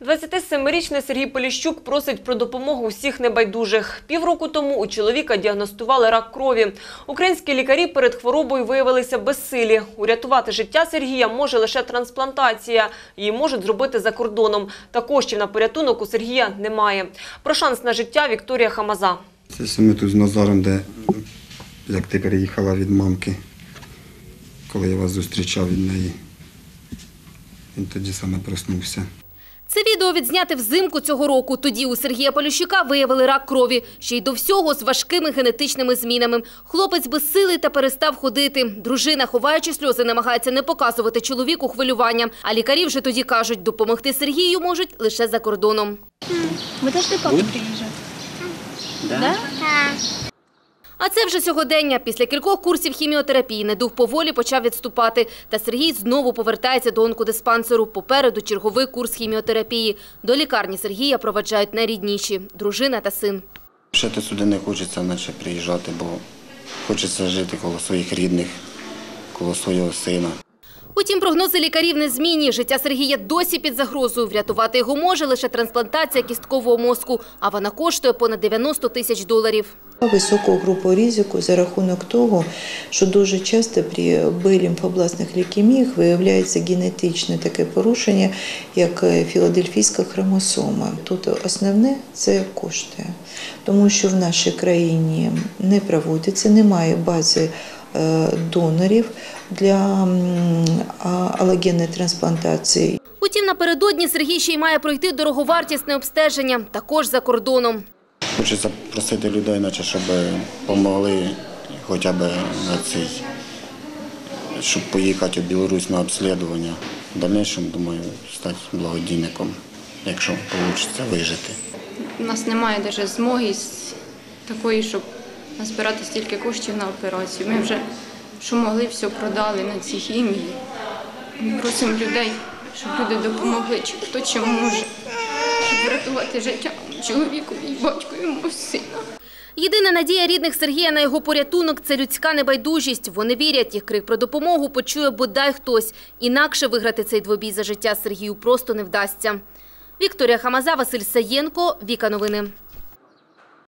27-річний Сергій Поліщук просить про допомогу усіх небайдужих. Півроку тому у чоловіка діагностували рак крові. Українські лікарі перед хворобою виявилися безсилі. Урятувати життя Сергія може лише трансплантація. Її можуть зробити за кордоном. Та коштів на порятунок у Сергія немає. Про шанс на життя Вікторія Хамаза. Це саме тут з Назаром, де як ти переїхала від мамки, коли я вас зустрічав від неї. Він тоді саме проснувся. Це відео відзняте взимку цього року. Тоді у Сергія Поліщука виявили рак крові. Ще й до всього з важкими генетичними змінами. Хлопець безсилий та перестав ходити. Дружина, ховаючи сльози, намагається не показувати чоловіку хвилювання. А лікарі вже тоді кажуть, допомогти Сергію можуть лише за кордоном. Будешь ты папа приезжать? Да? А це вже сьогодення. Після кількох курсів хіміотерапії недух поволі почав відступати. Та Сергій знову повертається до онкодиспансеру. Попереду черговий курс хіміотерапії. До лікарні Сергія проведжають найрідніші – дружина та син. Ще сюди не хочеться наче приїжджати, бо хочеться жити коло своїх рідних, коло свого сина. Утім, прогнози лікарів не змінні. Життя Сергія досі під загрозою. Врятувати його може лише трансплантація кісткового мозку, а вона коштує понад 90 тисяч доларів. Високу групу ризику за рахунок того, що дуже часто при Б лімфобластних лейкеміях виявляється генетичне таке порушення, як філадельфійська хромосома. Тут основне це кошти, тому що в нашій країні не проводиться, немає бази донорів для алогенної трансплантації. Утім, напередодні Сергій ще й має пройти дороговартісне обстеження, також за кордоном. Хочеться просити людей, наче, щоб допомогли хоча б на цей, щоб поїхати в Білорусь на обслідування. В дальнішому, думаю, стати благодійником, якщо вийде вижити. У нас немає навіть змоги такої, щоб назбирати стільки коштів на операцію. Ми вже що могли, все продали на ці хімії. Ми просимо людей, щоб люди допомогли, чи хто чим може, щоб врятувати життя чоловіку і батьку мого сина. Єдина надія рідних Сергія на його порятунок – це людська небайдужість. Вони вірять, їх крик про допомогу почує бодай хтось. Інакше виграти цей двобій за життя Сергію просто не вдасться. Вікторія Хамаза, Василь Саєнко, Віка Новини.